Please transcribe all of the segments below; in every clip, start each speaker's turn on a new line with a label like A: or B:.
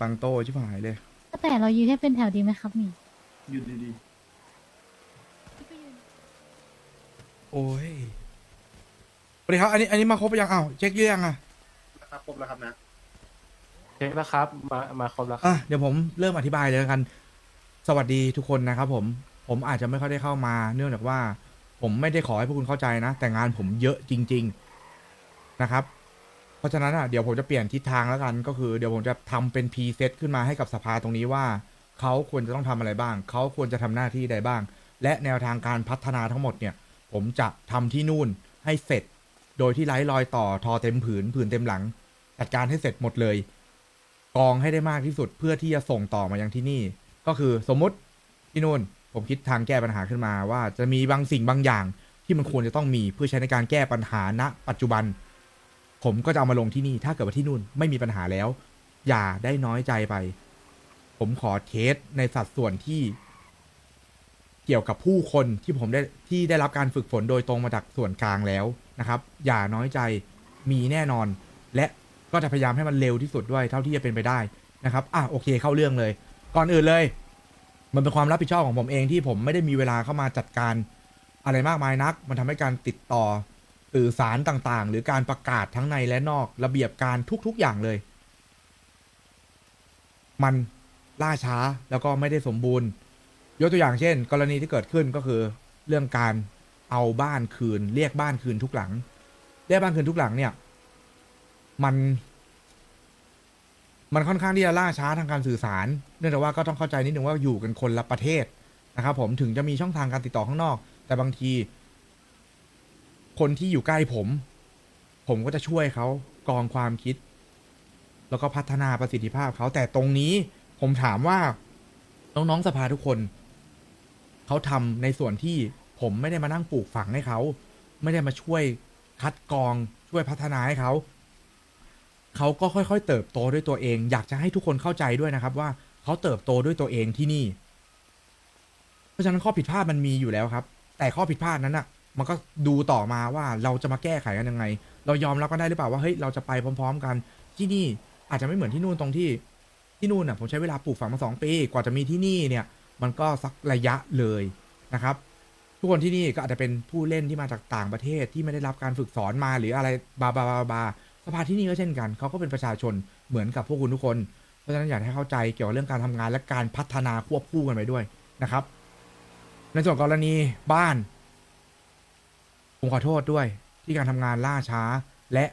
A: ปังโตชิบหายเลย
B: แต่เรายืนให้เป็นแถวดีไหมครับหมี
C: หยุดดี
A: โอ้ยสวัสดีครับ อันนี้อันนี้มาครบหรือยังอ้าวเช็คเรื่องอะ
C: ๆนะครับครบแล้วครับนะ
D: เช็คแล้วครับ มา มาครบแล้วครับ
A: อะเดี๋ยวผมเริ่มอธิบายเลยแล้วกัน สวัสดีทุกคนนะครับผม ผมอาจจะไม่ค่อยได้เข้ามา เนื่องจากว่า ผมไม่ได้ขอให้พวกคุณเข้าใจนะ แต่งานผมเยอะจริง ๆ นะครับเพ ราะฉะนั้นอะเดี๋ยวผมจะเปลี่ยนทิศทางแล้วกัน ก็คือเดี๋ยวผมจะทำเป็นพรีเซตขึ้นมาให้กับสภาตรงนี้ว่าเขาควรจะต้องทำอะไรบ้าง เขาควรจะทำหน้าที่ใดบ้าง และแนวทางการพัฒนาทั้งหมดเนี่ย ผมจะทำที่นู่นให้เสร็จ โดยที่ไร้รอยต่อทอเต็มผืนผืนเต็มหลัง จัดการให้เสร็จหมดเลย กองให้ได้มากที่สุดเพื่อที่จะส่งต่อมายังที่นี่ ก็คือสมมติที่นู่นผมคิดทางแก้ปัญหาขึ้นมาว่าจะมีบางสิ่งบางอย่างที่มันควรจะต้องมีเพื่อใช้ในการแก้ปัญหาณ ปัจจุบัน ผมก็จะเอามาลงที่นี่ ถ้าเกิดว่าที่นู่นไม่มีปัญหาแล้ว อย่าได้น้อยใจไป ผมขอเทสในสัดส่วนที่ เกี่ยวกับผู้คนที่ผมได้ที่ได้รับการฝึกฝนโดยตรงมาจากส่วนกลางแล้วนะครับ อย่าน้อยใจมีแน่นอน และก็จะพยายามให้มันเร็วที่สุดด้วยเท่าที่จะเป็นไปได้นะครับอะโอเคเข้าเรื่องเลย ก่อนอื่นเลย มันเป็นความรับผิดชอบของผมเองที่ผมไม่ได้มีเวลาเข้ามาจัดการอะไรมากมายนัก มันทำให้การติดต่อ สื่อสารต่างๆ หรือการประกาศทั้งในและนอกระเบียบการทุกๆอย่างเลย มันล่าช้าแล้วก็ไม่ได้สมบูรณ์ ยกตัวอย่างเช่น กรณีที่เกิดขึ้นก็คือ เรื่องการเอาบ้านคืน เรียกบ้านคืนทุกหลัง เรียกบ้านคืนทุกหลังเนี่ย มัน มันค่อนข้างที่จะล่าช้าทางการสื่อสาร เนื่องจากว่าก็ต้องเข้าใจนิดนึงว่าอยู่กันคนละประเทศนะครับ ผมถึงจะมีช่องทางการติดต่อข้างนอก แต่บางที คนที่อยู่ใกล้ผม ผมก็จะช่วยเขากรองความคิด แล้วก็พัฒนาประสิทธิภาพเขาแต่ตรงนี้ผมถามว่าน้องๆสภาทุกคน เขาทำในส่วนที่ผมไม่ได้มานั่งปลูกฝังให้เขา ไม่ได้มาช่วยคัดกรองช่วยพัฒนาให้เขาเขาก็ค่อยๆ เติบโตด้วยตัวเอง อยากจะให้ทุกคนเข้าใจด้วยนะครับ ว่าเขาเติบโตด้วยตัวเองที่นี่ เพราะฉะนั้นข้อผิดพลาดมันมีอยู่แล้วครับ แต่ข้อผิดพลาดนั้นอะ มันก็ดูต่อมาว่าเราจะมาแก้ไขกันยังไง เรายอมรับกันได้หรือเปล่าว่าเฮ้ยเราจะไปพร้อม ๆ กัน ที่นี่อาจจะไม่เหมือนที่นู่นตรงที่ที่นู่นอะผมใช้เวลาปลูกฝังมาสองปีกว่าจะมีที่นี่เนี่ย มันก็สักระยะเลยนะครับ ทุกคนที่นี่ก็อาจจะเป็นผู้เล่นที่มาจากต่างประเทศที่ไม่ได้รับการฝึกสอนมาหรืออะไรบาบาบาบาสภาที่นี่ก็เช่นกันเขาก็เป็นประชาชนเหมือนกับพวกคุณทุกคนเพราะฉะนั้นอยากให้เข้าใจเกี่ยวกับเรื่องการทำงานและการพัฒนาควบคู่กันไปด้วยนะครับ ในส่วนกรณีบ้าน ผมขอโทษด้วย ที่การทำงานล่าช้า และ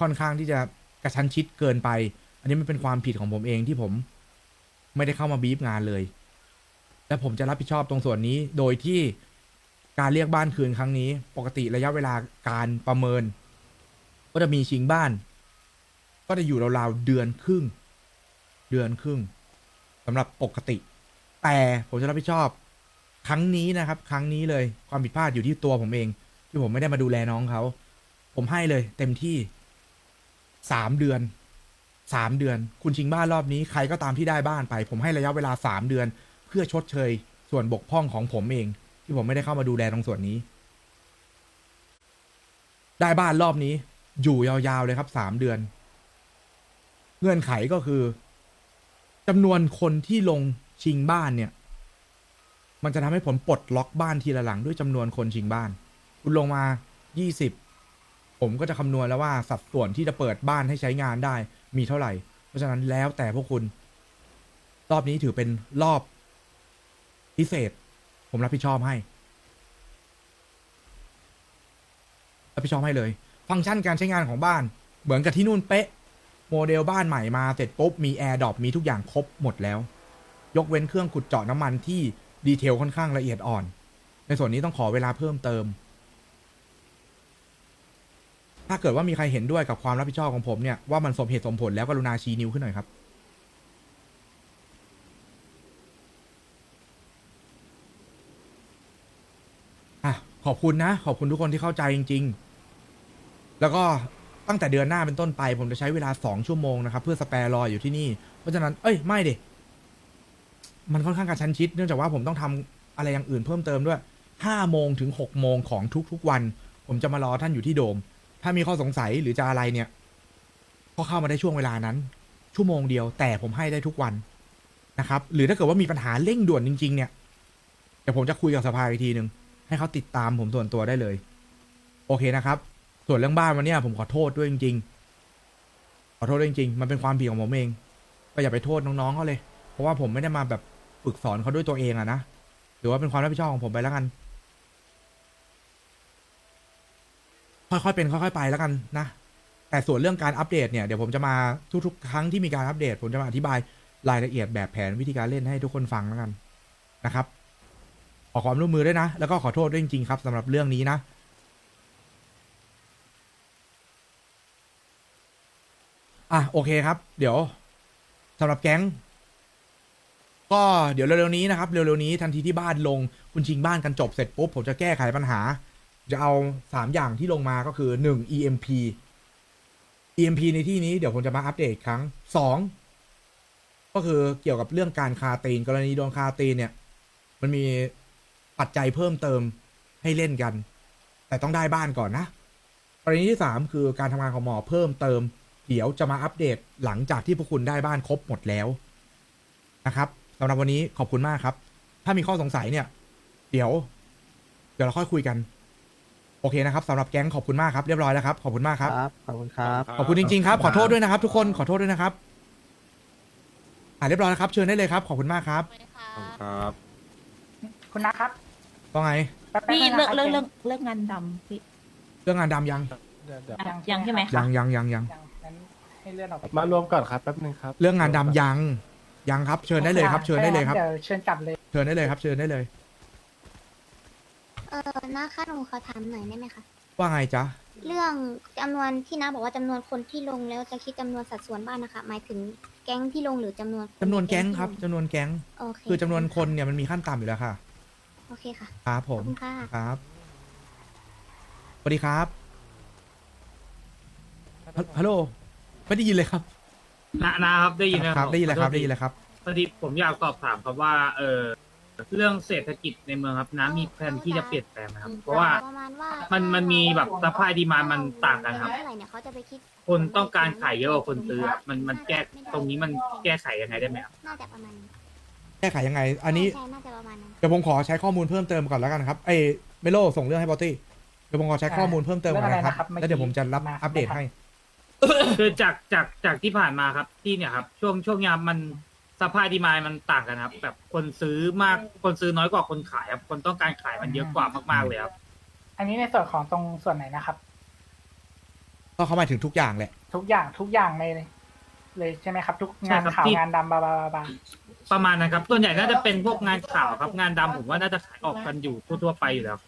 A: ค่อนข้างที่จะกระชั้นชิดเกินไป อันนี้มันเป็นความผิดของผมเองที่ผม ไม่ได้เข้ามาบีบงานเลย และผมจะรับผิดชอบตรงส่วนนี้โดยที่การเรียกบ้านคืนครั้งนี้ ปกติระยะเวลาการประเมิน ก็จะมีชิงบ้าน ก็จะอยู่ราวๆเดือนครึ่ง เดือนครึ่งสำหรับปกติ แต่ผมจะรับผิดชอบ ครั้งนี้นะครับ ครั้งนี้เลยความผิดพลาดอยู่ที่ตัวผมเอง ที่ผมไม่ได้มาดูแลน้องเขา ผมให้เลย เต็มที่สามเดือนสามเดือน คุณชิงบ้านรอบนี้ใครก็ตามที่ได้บ้านไป ผมให้ระยะเวลาสามเดือน เพื่อชดเชย ส่วนบกพร่องของผมเอง ที่ผมไม่ได้เข้ามาดูแลตรงส่วนนี้ ได้บ้านรอบนี้ อยู่ยาวๆเลยครับสามเดือน เงื่อนไขก็คือจำนวนคนที่ลงชิงบ้านเนี่ย มันจะทำให้ผลปลดล็อกบ้านทีละหลังด้วยจำนวนคนชิงบ้าน คุณลงมา 20 ผมก็จะคำนวณแล้วว่าสัดส่วนที่จะเปิดบ้านให้ใช้งานได้มีเท่าไหร่ เพราะฉะนั้นแล้วแต่พวกคุณ รอบนี้ถือเป็นรอบ พิเศษ ผมรับผิดชอบให้ รับผิดชอบให้เลย ฟังก์ชันการใช้งานของบ้าน เหมือนกับที่นู่นเป๊ะ โมเดลบ้านใหม่มาเสร็จปุ๊บมีแอร์ดรอปมีทุกอย่างครบหมดแล้ว ยกเว้นเครื่องขุดเจาะน้ำมันที่ดีเทลค่อนข้างละเอียดอ่อน ในส่วนนี้ต้องขอเวลาเพิ่มเติม ถ้าเกิดว่ามีใครเห็นด้วยกับความรับผิดชอบของผมเนี่ยว่ามันสมเหตุสมผลแล้วกรุณาชี้นิ้วขึ้นหน่อยครับ อะขอบคุณนะ ขอบคุณทุกคนที่เข้าใจจริง ๆ แล้วก็ตั้งแต่เดือนหน้าเป็นต้นไป ผมจะใช้เวลาสองชั่วโมงนะครับ เพื่อสแปรรออยู่ที่นี่ เพราะฉะนั้น เอ้ยไม่เดมันค่อนข้างกระชั้นชิด เนื่องจากว่าผมต้องทำอะไรอย่างอื่นเพิ่มเติมด้วยห้าโมงถึงหกโมงของทุกๆวัน ผมจะมารอท่านอยู่ที่โดม ถ้ามีข้อสงสัยหรือจะอะไรเนี่ยก็เข้ามาได้ช่วงเวลานั้น ชั่วโมงเดียวแต่ผมให้ได้ทุกวันนะครับ หรือถ้าเกิดว่ามีปัญหาเร่งด่วนจริง ๆ เนี่ยเดี๋ยวผมจะคุยกับสภาอีกทีหนึ่งให้เขาติดตามผมส่วนตัวได้เลย โอเคนะครับ ส่วนเรื่องบ้านวันนี้ผมขอโทษด้วยจริง ๆ ขอโทษด้วยจริงๆมันเป็นความผิดของผมเองก็อย่าไปโทษน้องๆเขาเลย เพราะว่าผมไม่ได้มาแบบฝึกสอนเขาด้วยตัวเองอะนะหรือว่าเป็นความรับผิดชอบของผมไปแล้วกัน ค่อยๆเป็นค่อยๆไปแล้วกันนะ แต่ส่วนเรื่องการอัปเดตเนี่ยเดี๋ยวผมจะมาทุกๆ ครั้งที่มีการอัปเดต ผมจะมาอธิบายรายละเอียดแบบแผนวิธีการเล่นให้ทุกคนฟังแล้วกันนะครับ ขอความร่วมมือด้วยนะ แล้วก็ขอโทษด้วยจริงๆครับสำหรับเรื่องนี้นะอะโอเคครับ เดี๋ยวสำหรับแก๊งก็เดี๋ยวเร็วๆนี้นะครับเร็วๆนี้ทันทีที่บ้านลงคุณชิงบ้านกันจบเสร็จปุ๊บผมจะแก้ไขปัญหา จะเอาสามอย่างที่ลงมาก็คือหนึ่ง EMP EMP ในที่นี้เดี๋ยวผมจะมาอัปเดตครั้งสองก็คือเกี่ยวกับเรื่องการคาตีน กรณีโดนคาตีนเนี่ย มันมีปัจจัยเพิ่มเติมให้เล่นกัน แต่ต้องได้บ้านก่อนนะกรณีที่สามคือการทำงานของหมอเพิ่มเติม เดี๋ยวจะมาอัปเดตหลังจากที่พวกคุณได้บ้านครบหมดแล้วนะครับสำหรับวันนี้ขอบคุณมากครับ ถ้ามีข้อสงสัยเนี่ย เดี๋ยว เดี๋ยวเราค่อยคุยกัน อเคนะครับสำหรับแก๊งขอบคุณมากครับเรียบร้อยแล้วครับขอบคุณมากครับ
E: ครับ ขอบคุณครับ
A: ขอบคุณจริงๆครับขอโทษด้วยนะครับ ทุกคนขอโทษด้วยนะครับ อ่าเรียบร้อยแล้วครับ เชิญได้เลยครับขอบคุณมากครับ
C: ครับ
F: คุณนะครับ
A: ว่าไง
F: แป๊บๆ
G: พี่
F: นะ
G: เลิก
F: คะ
G: เลิกเลิกเลิกงานดำพี่
A: เรื่องงานดำยัง
D: เดี๋ยวเดี๋ยว
G: ยังใช่ไหม
A: ยั
G: คะ
A: งยังยังยัง
F: ยังงั้นให้เลื่อนออกไป
D: มารวมก่อนครับแป๊บนึงครับ
A: เรื่องงานดำยังยังครับ เชิญได้เลยครับ เชิญได้เลยครับ
F: เดี๋ยวเชิญกลับเลย
A: เชิญได้เลยครับ เชิญได้เลย
H: เออนะคะหนูขอถามหน่อยได้ไหมคะ
A: ว่าไงจ๊ะ
H: เรื่องจำนวนที่น้าบอกว่าจำนวนคนที่ลงแล้วจะคิดจำนวนสัดส่วนบ้านนะคะ หมายถึงแก๊งที่ลงหรือจำนวนค
A: จำนวนแก๊ง
H: ที่
A: ครับ
H: ล
A: จำนวนแก๊ง
H: โอเค
A: คือจำนวนคนเนี่ยมันมีขั้นต่ำอยู่แล้วค่ะ
H: โอเคค่ะ
A: ครับผ
H: ขอบ
A: ม
H: คุณค่ะ
A: ครับ สวัสดีครับ ฮัลฮัลโหล ไม่ได้ยินเลยครับ
I: นะนะครับได้ยินนะครับ
A: ได้ยินเลยครับ
I: ขอโทษ
A: ได้ยินเลยครับ
I: พอดีผมอยากสอบถามครับว่า เออ เรื่องเศรษฐกิจในเมืองครับ น้ำมีแผนที่จะเปลี่ยนแปลงไหมครับ เพราะว่า
H: ประมาณว่า
I: มันมันมีแบบสภาพดีมามันต่างกันครับ
H: เท่าไหร่เนี่ยเขาจะไปคิด
I: คนต้องการขายเยอะกว่าคนซื้อครับมันมันแก้ตรงนี้มันแก้ไขยังไงได้ไหมครับ
H: น่าจะประมาณนั้น
A: แก้ไขยังไง อันนี้
H: ใช่น่าจะประมาณนั้น
A: เดี๋ยวผมขอใช้ข้อมูลเพิ่มเติมก่อนแล้วกันครับไอ้เมโลส่งเรื่องให้บอตตี้เดี๋ยวผมขอใช้ข้อมูลเพิ่มเติมก่อนนะครับ
F: เรื่องอะไรนะครับ
A: แล้วเดี๋ยวผมจะรับ
F: เมื่อกี้
A: อัปเดตให้
I: คือจากจากจากที่ผ่านมาครับที่เนี่ยครับ ช่วงช่วงยามมัน สภาพดีมานมันต่างกันครับ แบบคนซื้อมากคนซื้อน้อยกว่าคนขายครับ คนต้องการขายมันเยอะกว่ามากๆเลยครับ
F: อันนี้ในส่วนของตรงส่วนไหนนะครับ
A: ก็เขาหมายถึงทุกอย่างแหละ
F: ทุกอย่างทุกอย่างในเลยใช่ไหมครับ ทุกงาน
I: ใช่ครับ
F: ข่าว
I: ที่
F: งานดำบาบาบาบา
I: ประมาณนั้นครับส่วนใหญ่น่าจะเป็นพวกงานข่าวครับ งานดำผมว่าน่าจะขายออกกันอยู่ทั่วๆไปอยู่แล้ว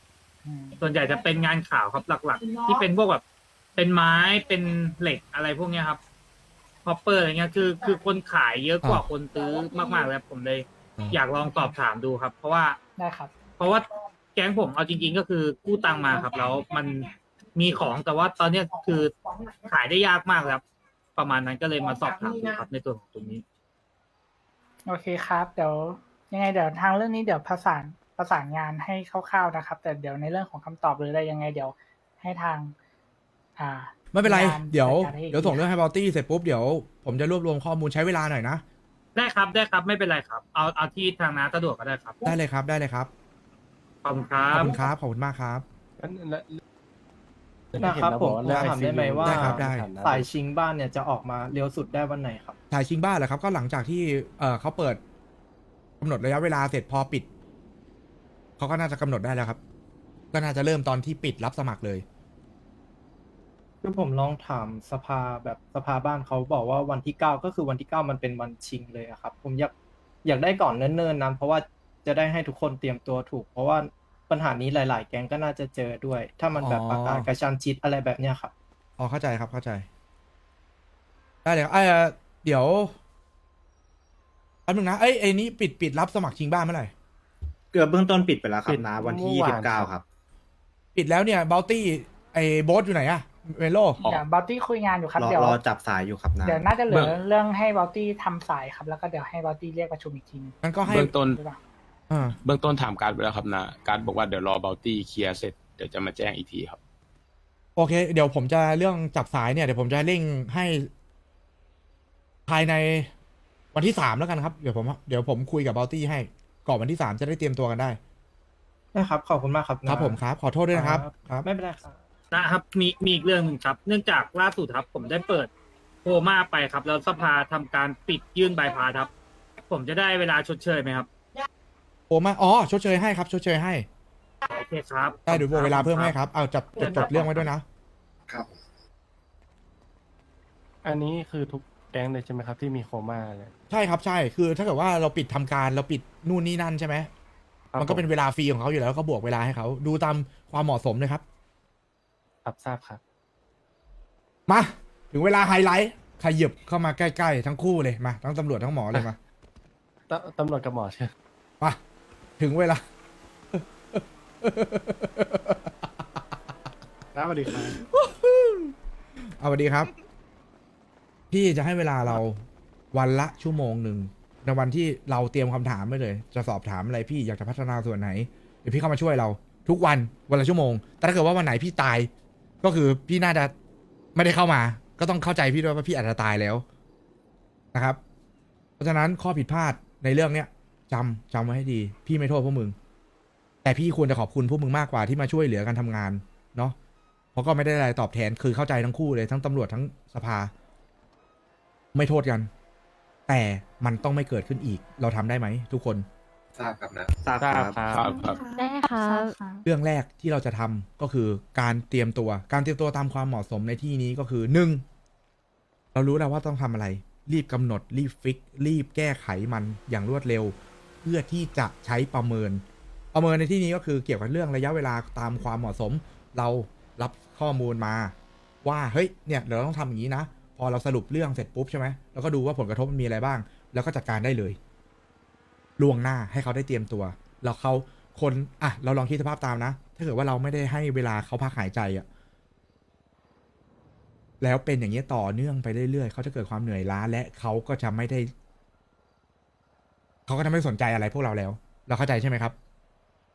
F: อืม
I: ส่วนใหญ่จะเป็นงานข่าวครับหลัก ๆ ที่เป็นพวกแบบเป็นไม้เป็นเหล็กอะไรพวกเนี้ยครับพ อปเปอร์อะไรเงี้ยคือคือคนขายเยอะกว่า
A: อ่า
I: คนซื้อมากๆแล้วผมเลย
A: อ่า
I: อยากลองสอบถามดูครับ เพราะว่า
F: ได้ครับ
I: เพราะว่าแก๊งผมเอาจริง ๆ ก็คือกู้ตังค์มาครับ แล้วมันมีของแต่ว่าตอนเนี้ยคือขายได้ยากมากครับ ประมาณนั้นก็เลยมาสอบถามดูครับในส่วนของตรงนี้
F: โอเคครับ เดี๋ยวยังไงเดี๋ยวทางเรื่องนี้เดี๋ยวประสานประสานงานให้คร่าวๆนะครับ แต่เดี๋ยวในเรื่องของคำตอบหรืออะไรยังไงเดี๋ยวให้ทาง อ่า
A: ไม่เป็นไร
F: งาน
A: เดี๋ยว
F: จัดการให้อีก
A: เดี๋ยวส่งเรื่องให้บอตตี้เสร็จปุ๊บเดี๋ยวผมจะรวบรวมข้อมูลใช้เวลาหน่อยนะ
I: ได้ครับได้ครับไม่เป็นไรครับ เอาเอาที่ทางน้าสะดวกก็ได้ครับ
A: ได้เลยครับ ได้เลยครับ
I: ขอบคุณครั
A: ขอบบ คุณครับ ขอบคุณมากครับ
E: นะครับผมผมถามได้ไหมว่า
A: ได้ครับได้
E: สายชิงบ้านเนี่ยจะออกมาเร็วสุดได้วันไหนครับ
A: ถ่ายชิงบ้านเหรอครับ ก็หลังจากที่เออเขาเปิดกำหนดระยะเวลาเสร็จพอปิด เขาก็น่าจะกำหนดได้แล้วครับ ก็น่าจะเริ่มตอนที่ปิดรับสมัครเลย
E: คือผมลองถามสภาแบบสภาบ้านเขาบอกว่าวันที่เก้าก็คือวันที่เก้ามันเป็นวันชิงเลยอะครับ ผมอยากอยากได้ก่อนเนิ่นๆนะเพราะว่าจะได้ให้ทุกคนเตรียมตัวถูก เพราะว่าปัญหานี้หลาย ๆ แก๊งก็น่าจะเจอด้วย ถ้ามันแบบ
A: อ๋อ
E: ประกาศกระชันชิดอะไรแบบเนี้ยครับ
A: อ๋อเข้าใจครับเข้าใจได้เลยครับเอ้ยเดี๋ยวอันนึงนะเอ้ยไอ้นี้ปิดปิดรับสมัครชิงบ้านเมื่อไหร่
C: เกือบเบื้องต้นปิดไปแล้วครั
D: ปิ
C: บ
D: ด
C: นะวันที่
D: เมื่
C: ยี่
D: อ
C: สิ
D: วา
C: บ
D: น
C: เก้า
D: ครับ
C: ครับ
A: ปิดแล้วเนี่ยบัลตี้ไอ้โบสอยู่ไหนอะ เมโล
F: เดี๋ยวบัลตี้คุยงานอยู่ครับ
C: รอ
F: เดี๋ยว
C: รอจับสายอยู่ครับนะ
F: เดี๋ยวน่าจะเหลื
J: เบื้
F: อ
J: อง
F: เรื่องให้บัลตี้ทำสายครับ แล้วก็เดี๋ยวให้บัลตี้เรียกประชุมอีกทีนึง
A: มันก็ให้
J: เบื้องต้น
F: หรือเปล่า
A: อ่า
J: เบื้องต้นถามการดไปแล้วครับนะการดบอกว่าเดี๋ยวรอเบลตี้เคลียร์เสร็จเดี๋ยวจะมาแจ้งอีกทีครับ
A: โอเค เดี๋ยวผมจะเรื่องจับสายเนี่ยเดี๋ยวผมจะเร่งให้ ภายในวันที่สามแล้วกันครับ เดี๋ยวผมเดี๋ยวผมคุยกับบอลตี้ให้ก่อนวันที่สามจะได้เตรียมตัวกันได้
E: นะครับ ขอบคุณมากครับ
A: ครับผมครับ ขอโทษด้วยนะครับครับ
E: ไม่เป็นไรครับ
I: นะครับมีมีอีกเรื่องหนึ่งครับ เนื่องจากล่าสุดครับ ผมได้เปิดโคม่าไปครับ แล้วสภาทำการปิดยื่นใบพาสครับ ผมจะได้เวลาชดเชยไหมครับ
A: โอมาอ๋อชดเชยให้ครับชดเชยให้
I: โอเคครับ
A: ได้เดี๋ยวโบวกเวลาเพิ่มให้ครับเอาจับจดจดเรื่องไว้ด้วยนะ
C: ครับ
D: อันนี้คือทุกแก๊งเลยใช่ไหมครับที่มีโคม่าเนี่ย
A: ใช่ครับใช่คือ ถ้าเกิดว่าเราปิดทำการเราปิดนู่นนี่นั่นใช่ไหม
D: ครับ
A: มันก็เป็น
D: ผ
A: เวลาฟรีของเขาอยู่แล้วก็บวกเวลาให้เขาดูตามความเหมาะสมเลยครับ
D: รับทราบครับ
A: มา ถึงเวลาไฮไลท์ขยับเข้ามาใกล้ๆ ทั้งคู่เลยมาทั้งตำรวจทั้งหมอเลยมา
D: ตตำรวจกับหมอเชิญ
A: มาถึงเวลา
D: ครับสวัสดีครับ
A: เอาสวัสดีครับ พี่จะให้เวลาเราวันละชั่วโมงหนึ่งในวันที่เราเตรียมคำถามไว้เลย จะสอบถามอะไรพี่อยากจะพัฒนาส่วนไหนเดี๋ยวพี่เข้ามาช่วยเรา ทุกวันวันละชั่วโมง แต่ถ้าเกิดว่าวันไหนพี่ตาย ก็คือพี่น่าจะไม่ได้เข้ามา ก็ต้องเข้าใจพี่ด้วยว่าพี่อาจจะตายแล้วนะครับ เพราะฉะนั้นข้อผิดพลาดในเรื่องเนี้ยจำจำไว้ให้ดี พี่ไม่โทษพวกมึง แต่พี่ควรจะขอบคุณพวกมึงมากกว่าที่มาช่วยเหลือกันทำงาน เนาะเพราะก็ไม่ได้อะไรตอบแทนคือเข้าใจทั้งคู่เลย ทั้งตำรวจทั้งสภา ไม่โทษกัน แต่มันต้องไม่เกิดขึ้นอีก เราทำได้ไหมทุกคน
C: ทราบครับนะ
D: ทราบครับ
J: ครับ ครับ
B: ได้ครับ
A: เรื่องแรกที่เราจะทำก็คือการเตรียมตัว การเตรียมตัวตามความเหมาะสมในที่นี้ก็คือหนึ่งเรารู้แล้วว่าต้องทำอะไร รีบกำหนด รีบฟิก รีบแก้ไขมันอย่างรวดเร็ว เพื่อที่จะใช้ประเมิน ประเมินในที่นี้ก็คือเกี่ยวกับเรื่องระยะเวลาตามความเหมาะสม เรารับข้อมูลมา ว่าเฮ้ยเนี่ยเดี๋ยวเราต้องทำอย่างนี้นะ พอเราสรุปเรื่องเสร็จปุ๊บใช่ไหมเราก็ดูว่าผลกระทบมันมีอะไรบ้าง แล้วก็จัดการได้เลยล่วงหน้าให้เขาได้เตรียมตัว แล้วเขา คนอะเราลองคิดสภาพตามนะ ถ้าเกิดว่าเราไม่ได้ให้เวลาเขาพักหายใจอะแล้วเป็นอย่างนี้ยต่อเนื่องไปเรื่อยๆเขาจะเกิดความเหนื่อยล้าและเขาก็จะไม่ได้เขาก็จะไม่สนใจอะไรพวกเราแล้ว เราเข้าใจใช่ไหมครับ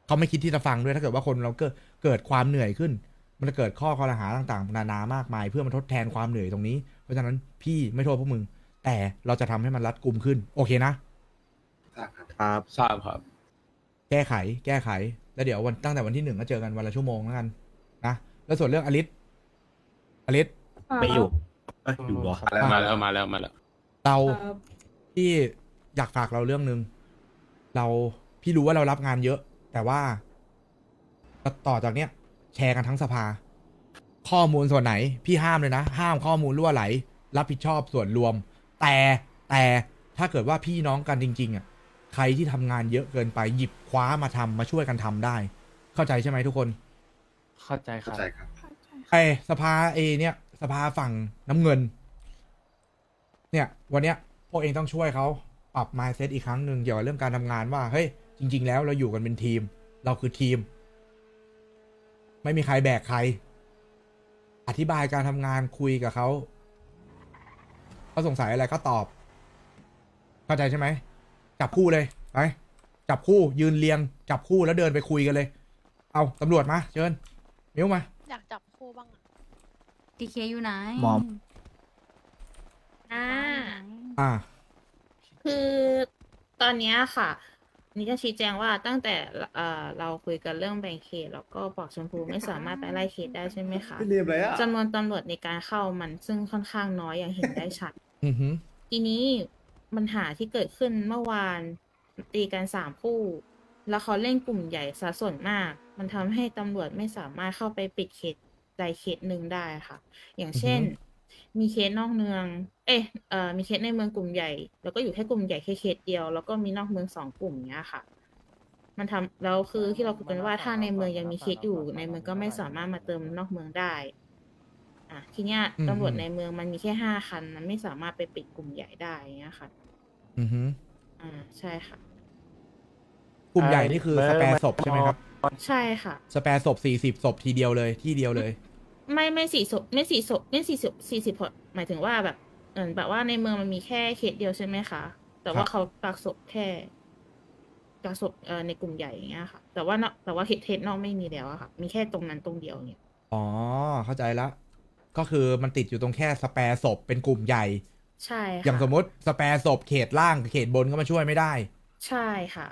A: เขาไม่คิดที่จะฟังด้วยถ้าเกิดว่าคนเราเกิดเกิดความเหนื่อยขึ้น มันจะเกิดข้อคอรหาต่างๆ นานามากมาย เพื่อมาทดแทนความเหนื่อยตรงนี้ เพราะฉะนั้นพี่ไม่โทษพวกมึง แต่เราจะทำให้มันรัดกุมขึ้น โอเคนะ
C: ทราบครับ ครับ
J: ทราบครับ
A: แก้ไข แก้ไข แล้วเดี๋ยววันตั้งแต่วันที่หนึ่งก็เจอกันวันละชั่วโมงแล้วกันนะแล้วส่วนเรื่องอลิสอลิส
C: ไม่อยู่เอ้ยอยู่เหรอ
D: ครับ
J: มาแล้วมาแล้วมาแล้ว
A: เราพี่อยากฝากเราเรื่องหนึ่งเราพี่รู้ว่าเรารับงานเยอะ แต่ว่าต่อจากเนี้ย แชร์กันทั้งสภา ข้อมูลส่วนไหน พี่ห้ามเลยนะ ห้ามข้อมูลรั่วไหล รับผิดชอบส่วนรวม แต่แต่ถ้าเกิดว่าพี่น้องกันจริง ๆอะ ใครที่ทำงานเยอะเกินไปหยิบคว้ามาทำมาช่วยกันทำได้ เข้าใจใช่ไหมทุกคน
D: เข้าใจค
C: เข้า
D: รับ
C: ใจครับ
A: ไอสภาเอเนี่ยสภาฝั่งน้ำเงิน เนี่ย วันเนี้ยพวกเองต้องช่วยเขาปรับ mindset อีกครั้งหนึ่งเกี่ยวกับเรื่องการทำงานว่าเฮ้ยจริง ๆ แล้วเราอยู่กันเป็นทีม เราคือทีม ไม่มีใครแบกใคร อธิบายการทำงานคุยกับเขาเขาสงสัยอะไรก็ตอบ เข้าใจใช่ไหม จับคู่เลยไปจับคู่ยืนเรียง จับคู่แล้วเดินไปคุยกันเลย เอาตำรวจมาเชิญมิ้วมา
G: อยากจับคู่บ้างอะ
B: ดีเคอยู่ไหน
C: หมอม
G: อ่า
A: อ่า
G: คือตอนเนี้ยค่ะ นี่จะชี้แจงว่าตั้งแต่เอ่อเราคุยกันเรื่องแบ่งเขต แล้วก็ปอกชมพูไม่สามารถไปไล่เขตได้ใช่ไหมคะ
C: พี่เรียบเลยอะ
G: จำนวนตำรวจในการเข้ามันซึ่งค่อนข้างน้อยอย่างเห็นได้ชัด
A: อือหือ
G: ทีนี้ ปัญหาที่เกิดขึ้นเมื่อวานตีกันสามคู่ แล้วเขาเล่นกลุ่มใหญ่ซะส่วนมาก มันทำให้ตำรวจไม่สามารถเข้าไปปิดเขตใดเขตหนึ่งได้ค่ะ อย่างเช่น มีเคสนอกเมือง เอ๊ะเอ่อมีเคสในเมืองกลุ่มใหญ่ แล้วก็อยู่แค่กลุ่มใหญ่แค่เคสเดียว แล้วก็มีนอกเมืองสองกลุ่มเนี้ยค่ะ มันทำแล้วคือที่เราคุยกันว่าถ้าในเมืองยังมีเคสอยู่ ในเมืองก็ไม่สามารถมาเติมนอกเมืองได้ อะทีเนี้ย
A: อืม
G: ตำรวจในเมืองมันมีแค่ห้าคัน มันไม่สามารถไปปิดกลุ่มใหญ่ได้อย่างเงี้ยค่ะ
A: อือหือ
G: อ่าใช่ค่ะ
A: กลุ่มใหญ่นี่คือสแปรศพใช่ไหมครับ
G: ใช่ค่ะ
A: สแปรศพสี่สิบศพทีเดียวเลยที่เดียวเลย
G: ไม่ไม่สี่ศพไม่สี่ศพไม่สี่ศพสี่สิบหมายถึงว่าแบบเหมือนแบบว่าในเมืองมันมีแค่เขตเดียวใช่ไหมคะ แต่ว่า
A: ครับ
G: เขากักศพแค่กักศพเอ่อในกลุ่มใหญ่อย่างเงี้ยค่ะ แต่ว่านอกแต่ว่าเขตเทสนอกไม่มีแล้วอะค่ะ มีแค่ตรงนั้นตรงเดียวเนี่ย
A: อ๋อ เข้าใจละ ก็คือมันติดอยู่ตรงแค่สแปรศพเป็นกลุ่มใหญ่
G: ใช่ค่ะ
A: อย่างสมมติสแปรศพเขตล่างเขตบนก็มาช่วยไม่ได้
G: ใช่ค่ะ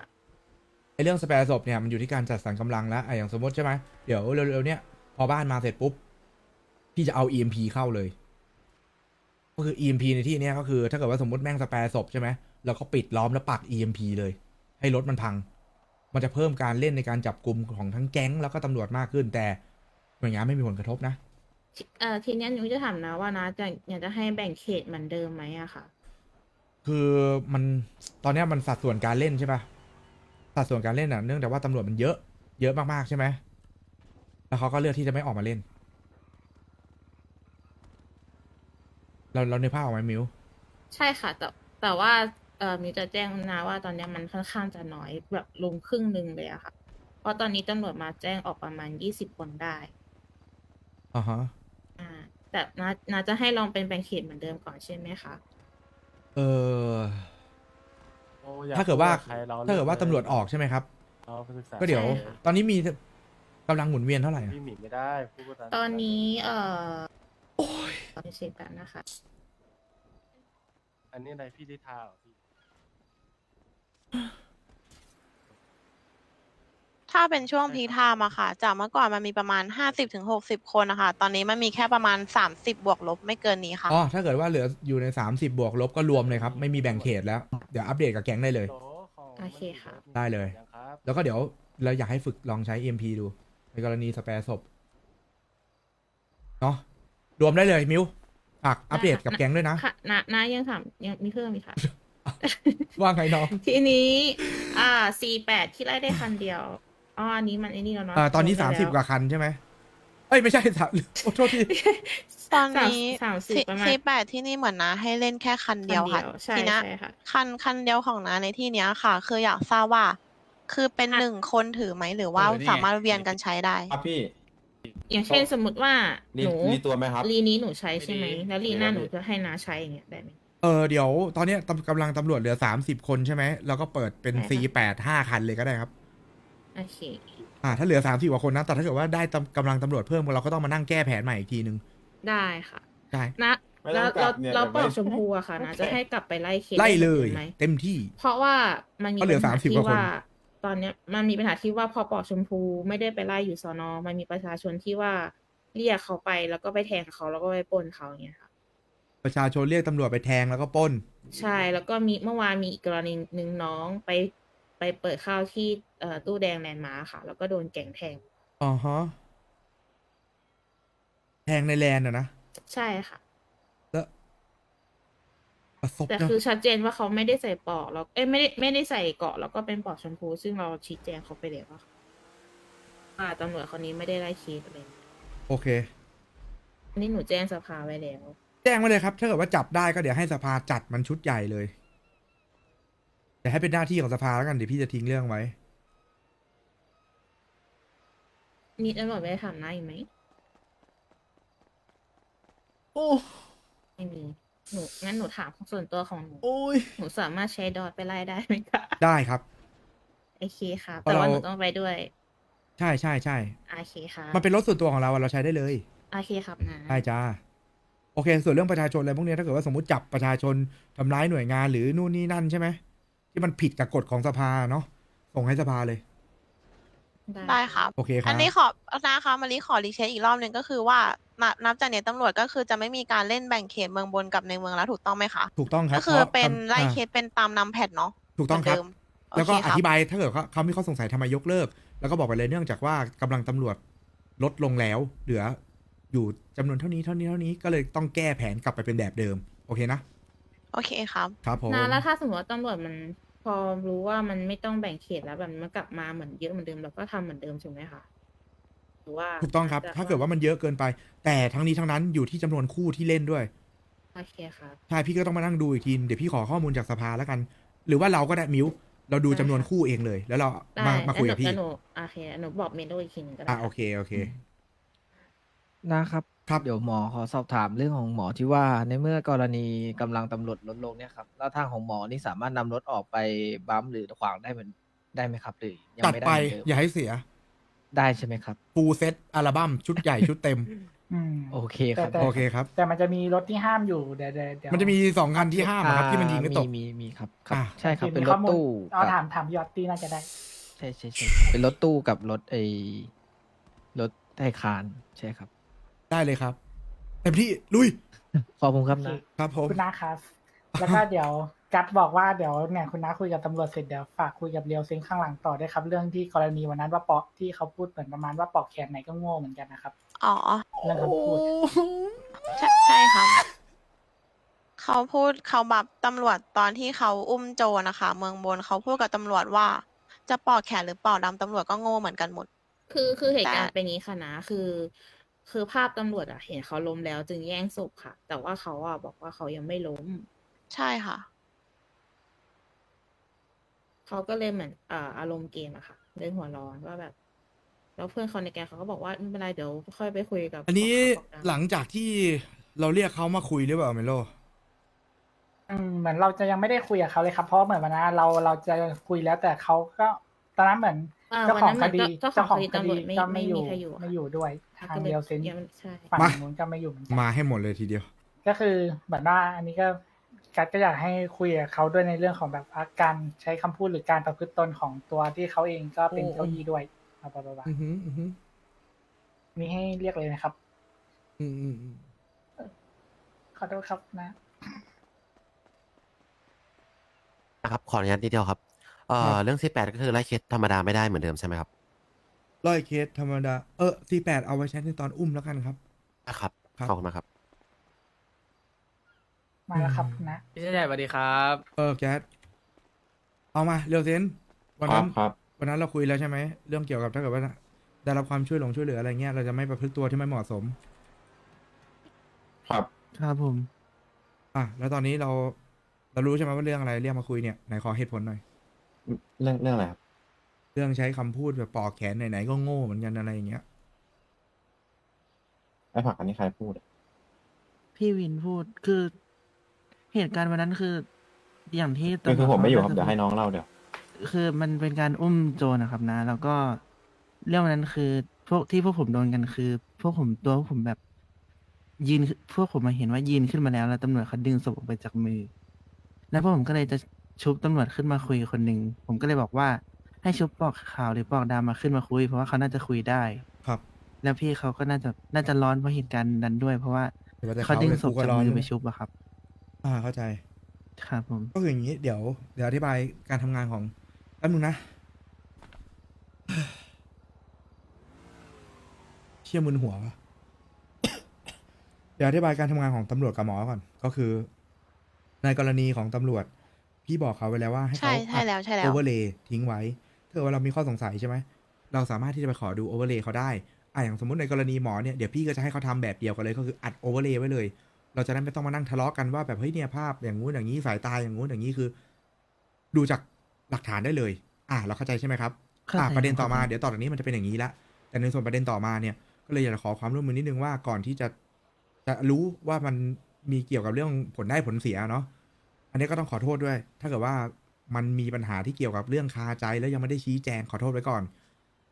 A: ไอ้เรื่องสแปรศพเนี่ยมันอยู่ที่การจัดสรรกำลังแล้วอะอย่างสมมติใช่ไหมเดี๋ยวเร็วๆเนี่ยพอบ้านมาเสร็จปุ๊บพี่จะเอา EMP เข้าเลย ก็คือ EMP ในที่เนี้ยก็คือ ถ้าเกิดว่าสมมติแม่งสแปรศพใช่ไหมแล้วก็ปิดล้อมแล้วปัก EMP เลย ให้รถมันพัง มันจะเพิ่มการเล่นในการจับกลุ่มของทั้งแก๊งแล้วก็ตำรวจมากขึ้น แต่หน่วยงานไม่มีผลกระทบนะ
G: เอ่อทีเนี้ยหนูจะถามนะว่านะจะอยากจะให้แบ่งเขตเหมือนเดิมไหมอะค่ะ
A: คือมันตอนเนี้ยมันสัดส่วนการเล่นใช่ปะสัดส่วนการเล่นอะเนื่องจากว่าตำรวจมันเยอะเยอะมากๆใช่ไหมแล้วเขาก็เลือกที่จะไม่ออกมาเล่น เราเราในภาพออกไหมมิว
G: ใช่ค่ะ แต่แต่ว่าเอ่อมิวจะแจ้งนะว่าตอนเนี้ยมันค่อนข้างจะน้อยแบบลงครึ่งหนึ่งเลยอะค่ะ เพราะตอนนี้ตำรวจมาแจ้งออกประมาณยี่สิบคนได้
A: อ่าฮะ
G: อ่าแต่นานาจะให้ลองเป็นแบ่งเขตเหมือนเดิมก่อนใช่ไหมคะ
A: เออ
D: โอ้อย
A: ถ้าเกิดว่า
D: พูใครร
A: ถ้าเกิดว่า
D: ลย
A: ตำรวจออกใช่ไหมครับ
D: เราไปศึกษา
A: ก็เดี๋ยว
G: ใช่ค่ะ
A: ตอนนี้มีกำลังหมุนเวียนเท่าไหร่อะ
D: พี่หมีไม่ได้พูด
G: ตอนนี้เอ่อโอ้ยเช็คกันนะคะ
D: อันนี้อะไรพี่ลิทาเหรอพี่
K: ถ้าเป็นช่วงพีคไทม์อะค่ะ จากเมื่อก่อนมันมีประมาณห้าสิบถึงหกสิบคนนะคะตอนนี้มันมีแค่ประมาณสามสิบบวกลบไม่เกินนี้ค่ะ
A: อ๋อถ้าเกิดว่าเหลืออยู่ใน 30 บวกลบก็รวมเลยครับ ไม่มีแบ่งเขตแล้ว เดี๋ยวอัปเดตกับแก๊งได้เลย
D: โหของ
G: โอเคค่ะ
A: ได้เลย
D: ยังครับ
A: แล้วก็เดี๋ยวเราอยากให้ฝึกลองใช้ EMP ดู ในกรณีสแปรศพเนาะรวมได้เลยมิวฝากอัปเดตกับแก๊งด้วยนะ
G: ค่ะนานายังถามยังมีเพิ่มอีกค่ะ
A: ว่าไงน้อง
G: ทีนี้ อ่า C8 ที่ไล่ได้คันเดียว อ๋ออันนี้มันไอ้นี่แล้วเนาะ
A: อ่าตอนนี้
G: ลงไป
A: สามสิบ
G: แล้ว
A: กว่าคันใช่ไหมเอ้ยไม่ใช่สามโอ้โทษที
K: ตอนนี้
G: สามสิบประมาณ
K: ซีแปดที่นี่เหมือนนะ ให้เล่นแค่คันเดียวค่ะ
G: ใช่
K: ทีเนี้ย
G: ใช่ค่ะ
K: คันคันเดียวของน้าในที่เนี้ยค่ะ คืออยากทราบว่า คือเป็น
G: อะ
K: หนึ่งคนถือไหมหรือว่า
C: เออนี่ไง
K: สามารถเวียนกันใช้ได้
C: ครับพี่
G: อย่างเช่นสมมติว่าหนู
C: รีตัวไหมครับ
G: รีนี้หนูใช้ใช่ไหม
C: ไม่ดี
G: แล้วรีหน้าหนู
C: ไม่ดี
G: จะให้นาใช้อย่างเงี้ยได้ไหม
A: เออเดี๋ยวตอนเนี้ยตำกำลังตำรวจเหลือ 30 คนใช่ไหมแล้วก็เปิดเป็น
G: ใช่ค่ะ
A: C8 ห้าคันเลยก็ได้ครับ
G: โอเค
A: อ่าถ้าเหลือ30กว่าคนนะแต่ถ้าเกิดว่าได้ตำกำลังตำรวจเพิ่มเราก็ต้องมานั่งแก้แผนใหม่อีกทีนึง
G: ได้ค่ะ
A: ใช่
G: นะ
C: ไม่ต้
G: แล้
C: อ
G: ว
C: งกลั
G: เรา
C: บเนี่ย
G: เรา
C: เดี๋ยว
G: เปิด
C: ไม่
G: ชมพูอะค่ะนะจะให้กลับไปไล่เคส
A: ไล่เลย
G: ไหม
A: เต็มที่
G: เพราะว่ามันมี
A: ก็เหลือ
G: ปัญหา
A: 30
G: ที่
A: กว่าคน
G: ว่าตอนเนี้ยมันมีปัญหาที่ว่าพอปอกชมพูไม่ได้ไปไล่อยู่สอนอมันมีประชาชนที่ว่าเรียกเขาไปแล้วก็ไปแทงเขาแล้วก็ไปปล้นเขาอย่างเงี้ยค่ะ
A: ประชาชนเรียกตำรวจไปแทงแล้วก็ปล้น
G: ใช่แล้วก็มีเมื่อวานมีอีกกรณีหนึ่งน้องไป ไปเปิดข้าวที่เอ่อตู้แดงแลนด์มาร์คค่ะ แล้วก็โดนแก่งแทง
A: อ๋อฮะแทงในแลนด์อะนะ
G: ใช่ค่ะ
A: แล้วประสบ
G: แต่
A: นะ
G: คือชัดเจนว่าเขาไม่ได้ใส่ปลอกแล้วเอ้ยไม่ได้ไม่ได้ใส่เกราะแล้วก็เป็นปลอกชมพู ซึ่งเราชี้แจงเขาไปแล้วว่าอ่าตำรวจคนนี้ไม่ได้ไล่เคสอะไร
A: โอเค
G: อันนี้หนูแจ้งสภาไว้แล้ว
A: แจ้งมาเลยครับ ถ้าเกิดว่าจับได้ก็เดี๋ยวให้สภาจัดมันชุดใหญ่เลย เดี๋ยวให้เป็นหน้าที่ของสภาแล้วกันเดี๋ยวพี่จะทิ้งเรื่องไว้
G: นี่ตำรวจไม่ได้ถามหน้าอีกไหม
A: โอ้
G: ไม่มีหนูงั้นหนูถามส่วนตัวของหนู
A: โอ้ย
G: หนูสามารถใช้ดอทไปไล่ได้ไหมคะ
A: ได้ครับ
G: โอเคค่ะ
A: เพราะ
G: แต่ว่า
A: เรา
G: หนูต้องไปด้วย
A: ใช่ใช่ใช่
G: โอเคค่ะ
A: มันเป็นรถส่วนตัวของเราอะเราใช้ได้เลย
G: โอเคครับนะ
A: ได้จ้าโอเค ส่วนเรื่องประชาชนอะไรพวกเนี้ยถ้าเกิดว่าสมมติจับประชาชนทำร้ายหน่วยงานหรือนู่นนี่นั่นใช่ไหม ที่มันผิดกับกฎของสภาเนาะส่งให้สภาเลย
K: ได้ครับ
A: โอเคครับ
K: อันนี้ขอนะคะมารีขอรีเช็คอีกรอบหนึ่งก็คือว่านับนับจากเนี้ยตำรวจก็คือจะไม่มีการเล่นแบ่งเขตเมืองบนกับในเมืองแล้วถูกต้องไหมคะ
A: ถูกต้องครับ
K: ก็คือ
A: พราะ
K: เป็น
A: อ่า
K: ไล่เคสเป็นตามนำแพทเนาะ
A: ถูกต้องครับ
K: เหมืนเดิม
A: แล้วก็
K: โเค
A: อ
K: ครับ
A: ธิบายถ้าเกิดเขาเขามีข้อสงสัยทำไมยกเลิก แล้วก็บอกไปเลยเนื่องจากว่ากำลังตำรวจลดลงแล้ว เหลืออยู่จำนวนเท่านี้เท่านี้เท่านี้ก็เลยต้องแก้แผนกลับไปเป็นแบบเดิม โอเคนะ
K: โอเคครับ
A: ครับผม
G: นะแล้วถ้าสมมติว่าตำรวจมันพอรู้ว่ามันไม่ต้องแบ่งเขตแล้วแบบมันกลับมาเหมือนเยอะเหมือนเดิมเราก็ทำเหมือนเดิมถูกไหมคะหรือว่า
A: ถูกต้องครับ
G: จะ
A: ถ้าเกิดว่ามันเยอะเกินไป แต่ทั้งนี้ทั้งนั้นอยู่ที่จำนวนคู่ที่เล่นด้วย
G: โอเคครับ
A: ใช่พี่ก็ต้องมานั่งดูอีกทีเดี๋ยวพี่ขอข้อมูลจากสภาแล้วกัน หรือว่าเราก็ได้มิวเราดูจำนวนคู่เองเลย แล้วเรา
G: ได้
A: มามาคุยกับพี่
G: แล้วหนูแล้วหนูโอเคหนูบอกเมนูอีกทีหนึงก็ได้
A: อะโอเคโอเค
L: นะครับ
A: ครับ
L: เดี๋ยวหมอขอสอบถามเรื่องของหมอที่ว่า ในเมื่อกรณีกำลังตำรวจลดลงเนี่ยครับ แล้วทางของหมอนี่สามารถนำรถออกไปบัมป์หรือขวางได้เหมือนได้ไหมครับหรือยัง
A: ตัด
L: ไม่ได้
A: ไป
L: เหมือนเดิม
A: อย่าให้เสีย
L: ได้ใช่ไหมครับ
A: ฟูลเซตอัลบั้มชุดใหญ่ชุดเต็ม
F: อืม
L: โอเคครับ
F: แต่
A: โอเคครับ
F: แต่มันจะมีรถที่ห้ามอยู่เดี๋ยวเดี๋ยวเดี๋ยว
A: มันจะมีสองคันที่ห้ามอะครับที่มันยิงไม่ตก
L: มีมีครับครับ
A: อะ
L: ใช่ครับ
F: ห็
L: เป็นร
F: ข้
L: ถ
F: อมูล
L: ตู้
F: เอา
L: กับ
F: ถามถามยอตตี้น่าจะได้
L: ใช่ใช่ใช่เป็นรถตู้กับรถไอรถไทยคานใช่ครับ
A: ได้เลยครับเต็มที่ลุย
L: ขอบคุณครับนะ
A: ครับผม
F: คุณน้าครับ แล้วก็เดี๋ยวกัดบอกว่าเดี๋ยวเนี่ยคุณน้าคุยกับตำรวจเสร็จเดี๋ยวฝากคุยกับเรียวเซนข้างหลังต่อด้วยครับ เรื่องที่กรณีวันนั้นว่าปอกที่เขาพูดเหมือนประมาณว่าปอกแขนไหนก็โง่เหมือนกันนะครับ
K: อ๋อ
F: เรื่องคำพูด
K: ใช่ใช่ครับ เขาพูดเขาแบบตำรวจตอนที่เขาอุ้มโจรนะคะ เมืองบนเขาพูดกับตำรวจว่า จะปอกแขนหรือเปล่าดำตำรวจก็โง่เหมือนกันหมด
G: คือคือเหตุการณ์
K: แต่
G: เป็นอย่างนี้ค่ะนะ คือ คือภาพตำรวจอะเห็นเขาล้มแล้วจึงแย่งศพค่ะ แต่ว่าเขาอะบอกว่าเขายังไม่ล้ม
K: ใช่ค่ะ
G: เขาก็เลยเหมือนอ่าอารมณ์เกมอะค่ะเลยหัวร้อนว่าแบบ แล้วเพื่อนเขาในแกงเขาก็บอกว่าไม่เป็นไรเดี๋ยวค่อยไปคุยกับ
A: อันนี้
G: บอกดำ
A: หลังจากที่เราเรียกเขามาคุยหรือเปล่าเมโล
F: อืมเหมือนเราจะยังไม่ได้คุยกับเขาเลยครับ เพราะเหมือนวันนั้นเราเราจะคุยแล้วแต่เขาก็ ตอนนั้นเหมือน
G: อ่า
F: เจ้าของคดี
G: วันนั้นเหมือนเจ้าของคดีตำรวจไม่
F: ก็
G: ไม่
F: ไม่อยู่
G: มีใครอยู่
F: ไม่อยู่ด้วย
G: ค่ะ
F: ทาง
G: ก็เลย
F: เดียวเซน
G: ยังใช่
F: ฝั่ง
A: มา
F: นู้นก็ไม่อยู่เหมือนกัน
A: มาให้หมดเลยทีเดียว
F: ก็คือเหมือนว่าอันนี้ก็กัดก็อยากให้คุยกับเขาด้วยในเรื่องของแบบว่าการใช้คำพูดหรือการประพฤติตนของตัวที่เขาเองก็เป็น
A: โอ้
F: เจ้าหนี้ด้วยบลาบลาบลา
A: อือหืออือหือ
F: มีให้เรียกเลยนะครับ
A: อืมอืมอืม
F: ขอโทษครับนะ
M: นะครับ ขออนุญาตนิดเดียวครับ เอ่อเรื่องที่แปดก็คือไล่เคสธรรมดาไม่ได้เหมือนเดิมใช่ไหมครับ
A: ร้อยเคสธรรมดา เออสี่แปดเอาไว้ใช้ในตอนอุ้มแล้วกันครับ
M: นะครับ
A: ครับ
M: ขอบคุณมากครับ
F: มาแล้วครับนะ
L: พี่ใหญ่สวัสดีครับ
A: เออแก๊สเอามาเร็วเซนวันนั้น
C: ครับ
A: วันนั้นเราคุยแล้วใช่ไหมเรื่องเกี่ยวกับถ้าเกิดว่าได้รับความช่วยหลงช่วยเหลืออะไรเงี้ยเราจะไม่ประพฤติตัวที่ไม่เหมาะสม
C: ครับ
L: ครับผม
A: อะแล้วตอนนี้เราเรารู้ใช่ไหมว่าเรื่องอะไรเรียกมาคุยเนี่ยไหนขอเหตุผลหน่อย
C: เรื่องเรื่องอะไรครับ
A: เรื่องใช้คำพูดแบบปอกแขนไหนๆก็โง่เหมือนกันอะไรอย่างเงี้ย
C: ไอ้ผักอันนี้ใครพูดอะ
L: พี่วินพูดคือ เหตุการณ์วันนั้นคือ อย่างที่
C: คือคือผมไม่อยู่ครับ
L: ตำวจ
C: เดี๋ยวให้น้องเล่าเดี๋ยว
L: คือมันเป็นการอุ้มโจรนะครับนะ แล้วก็เรื่องวันนั้นคือพวกที่พวกผมโดนกันคือ พวกผมตัวพวกผมแบบ ยืนพวกผมมาเห็นว่ายืนขึ้นมาแล้วแล้วตำรวจเขาดึงศพออกไปจากมือ แล้วพวกผมก็เลยจะ ชุบตำรวจขึ้นมาคุยคนหนึ่งผมก็เลยบอกว่า ให้ชุบปอกขาวหรือปอกดำมาขึ้นมาคุย เพราะว่าเขาน่าจะคุยได้
A: ครับ
L: แล้วพี่เขาก็น่าจะน่าจะร้อนเพราะเหตุการณ์นั้นด้วย เพราะว่า
A: เดี๋ยวว่าแต่
L: เขาดึง
A: เลย
L: ศพ
A: กูก็
L: จาก
A: ร้อน
L: มือไป
A: นะ
L: ชุบอะครับ
A: อ่าเข้าใจ
L: ครับผม
A: ก็คืออย่างนี้เดี๋ยวเดี๋ยวอธิบายการทำงานของแป๊บนึงนะเชี่ยมึนหัววะ เดี๋ยวอธิบายการทำงานของตำรวจกับหมอก่อน ก็คือ ในกรณีของตำรวจ พี่บอกเขาไว้แล้วว่าให้
K: ใช่
A: เขา
K: ใช่แล้วใช่แล้ว
A: โอเวอร์เลย์ทิ้งไว้ถ้าเกิดว่าเรามีข้อสงสัยใช่ไหม เราสามารถที่จะไปขอดูโอเวอร์เลย์เขาได้ อะอย่างสมมติในกรณีหมอเนี่ย เดี๋ยวพี่ก็จะให้เขาทำแบบเดียวกันเลย ก็คืออัดโอเวอร์เลย์ไว้เลย เราจะได้ไม่ต้องมานั่งทะเลาะกันว่าแบบเฮ้ยเนี่ยภาพอย่างงู้นอย่างนี้สายตาอย่างงู้นอย่างนี้คือ ดูจากหลักฐานได้เลย อะเราเข้าใจใช่ไหมครับ
L: เข้าใจ
A: อะประเด็นต่อมา
L: ครับ
A: เดี๋ยวต่อจากนี้มันจะเป็นอย่างนี้ละ แต่ในส่วนประเด็นต่อมาเนี่ย ก็เลยอยากจะขอความร่วมมือนิดนึงว่าก่อนที่จะจะรู้ว่ามันมีเกี่ยวกับเรื่องผลได้ผลเสียเนาะ อันนี้ก็ต้องขอโทษด้วย ถ้าเกิดว่ามันมีปัญหาที่เกี่ยวกับเรื่องคาใจแล้วยังไม่ได้ชี้แจงขอโทษไว้ก่อน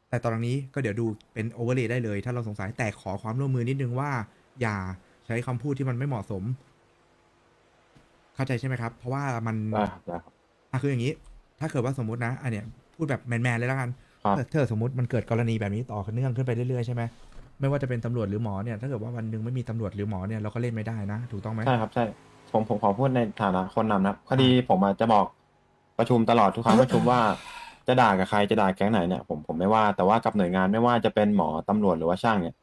A: แต่ตอนนี้ก็เดี๋ยวดูเป็นโอเวอร์เลย์ได้เลย ถ้าเราสงสัยแต่ขอความร่วมมือนิดนึงว่า อย่าใช้คำพูดที่มันไม่เหมาะสม เข้าใจใช่ไหมครับ เพราะว่ามัน
C: ได้ครับได้ครับ
A: อะคืออย่างนี้ ถ้าเกิดว่าสมมตินะอันเนี้ยพูดแบบแมนๆเลยแล้วกัน
C: ครับ
A: ถ้าถ้าสมมติมันเกิดกรณีแบบนี้ต่อเนื่องขึ้นไปเรื่อยๆใช่ไหมไม่ว่าจะเป็นตำรวจหรือหมอเนี่ยถ้าเกิดว่าวันหนึ่งไม่มีตำรวจหรือหมอเนี่ยเราก็เล่นไม่ได้นะ ถูกต้องไหม
C: ใช่ครับใช่ ผมผมขอพูดในฐานะคนนำนะครับคดีผมอาจจะบอกประชุมตลอดทุกครั้งประชุมว่าจะด่ากับใครจะด่าแก๊งไหนเนี่ยผมผมไม่ว่าแต่ว่ากับหน่วยงานไม่ว่าจะเป็นหมอตำรวจหรือว่าช่างเนี่ย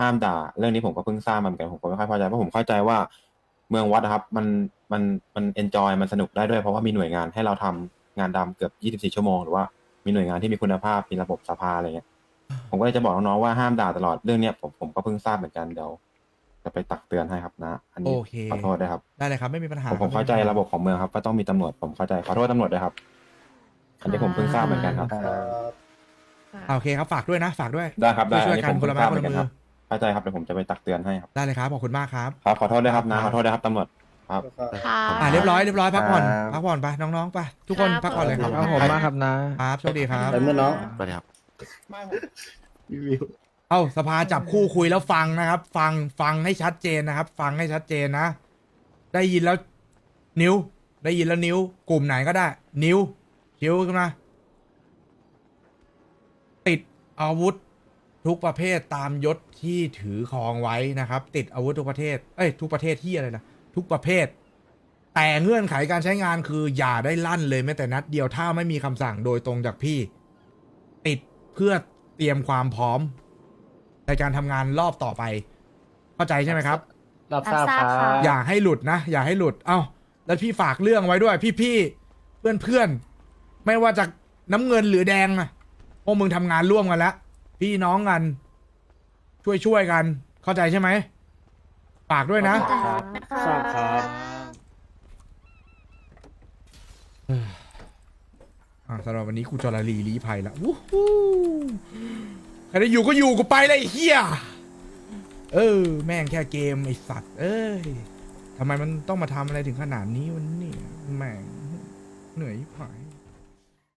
C: ห้ามด่า เรื่องนี้ผมก็เพิ่งทราบมาเหมือนกันผมก็ไม่ค่อยพอใจเพราะผมเข้าใจว่าเมืองวัดนะครับ มันมันมันเอนจอยมันสนุกได้ด้วยเพราะว่ามีหน่วยงานให้เราทำงานดำเกือบ 24 ชั่วโมงหรือว่ามีหน่วยงานที่มีคุณภาพมีระบบสภาอะไรเงี้ยผมก็เลยจะบอกน้องๆว่าห้ามด่าตลอดเรื่องเนี้ยผมผมก็เพิ่งทราบเหมือนกันเดี๋ยว จะไปตักเตือนให้ครับนะ อันนี้
A: โอเค
C: ขอโทษด้วยครับ
A: ได้เลยครับ ไม่มีปัญหา
C: ผมผมเข้าใจระบบของเมืองครับว่าต้องมีตำรวจผมเข้าใจขอโทษตำรวจด้วยครับ อันนี้ผมเพิ่งทราบเหมือนกันครับ
A: อะโอเคครับฝากด้วยนะฝากด้วย
C: ได้ครับได้
A: ช่วย
C: อัน
A: ๆ
C: นี้
A: กัน
C: ผม
A: คนละไม้
C: ทราบ
A: คน
C: เหมื
A: ละ
C: อนกัน
A: มื
C: ครั
A: อบ
C: เข้าใจครับเดี๋ยวผมจะไปตักเตือนให้ครับ
A: ได้เลยครับขอบคุณมากครับ
C: ครับขอโทษด้วยครับนะ
A: ค
C: ข
A: รับ
C: อโทษด้วยครับตำรวจครับ
K: ค่ะ
A: อ่าเรียบร้อยเรียบร้อยพักผ่อน
C: ครับ
A: พักผ่อนไปน้องๆไปทุกคน
G: ครับ
A: พักผ่อนเลยครับ
L: ขอบคุณมากครับนะ
A: ครับโชคดีครับ
M: สวัสดีครับ
C: รีวิว
A: เอาสภาจับคู่คุยแล้วฟังนะครับ ฟังฟังให้ชัดเจนนะครับ ฟังให้ชัดเจนนะ ได้ยินแล้ว นิ้ว ได้ยินแล้วนิ้ว กลุ่มไหนก็ได้ นิ้วคิ้วขึ้นมาติดอาวุธทุกประเภทตามยศที่ถือครองไว้นะครับ ติดอาวุธทุกประเทศเอ้ยทุกประเทศที่อะไรนะทุกประเภท แต่เงื่อนไขการใช้งานคืออย่าได้ลั่นเลยแม้แต่นัดเดียวถ้าไม่มีคำสั่งโดยตรงจากพี่ ติดเพื่อเตรียมความพร้อม ในการทำงานรอบต่อไป เข้าใจใช่ไหมครับ
E: รับทราบค
B: รับทราบ
E: รั
B: ค่ะ
E: บ
A: อย่าให้หลุดนะ อย่าให้หลุด เอ้า แล้วพี่ฝากเรื่องไว้ด้วย พี่ๆเพื่อนเพื่อนๆ ไม่ว่าจะน้ำเงินหรือแดงอะพวกมึงทำงานร่วมกันแล้ว พี่น้องกัน ช่วยช่วยๆกัน เข้าใจใช่ไหม ฝากด้วยนะ
E: ทราบครับ
A: อ่าสำหรับวันนี้กูจอราลีลีภัยละวู้ฮู้ ใครได้อยู่ก็อยู่กูไปเลยไอ้เฮียเออ แม่งแค่เกมไอสัตว์ เอ้ยทำไมมันต้องมาทำอะไรถึงขนาดนี้วันนี้แม่งเหนื่อยผาย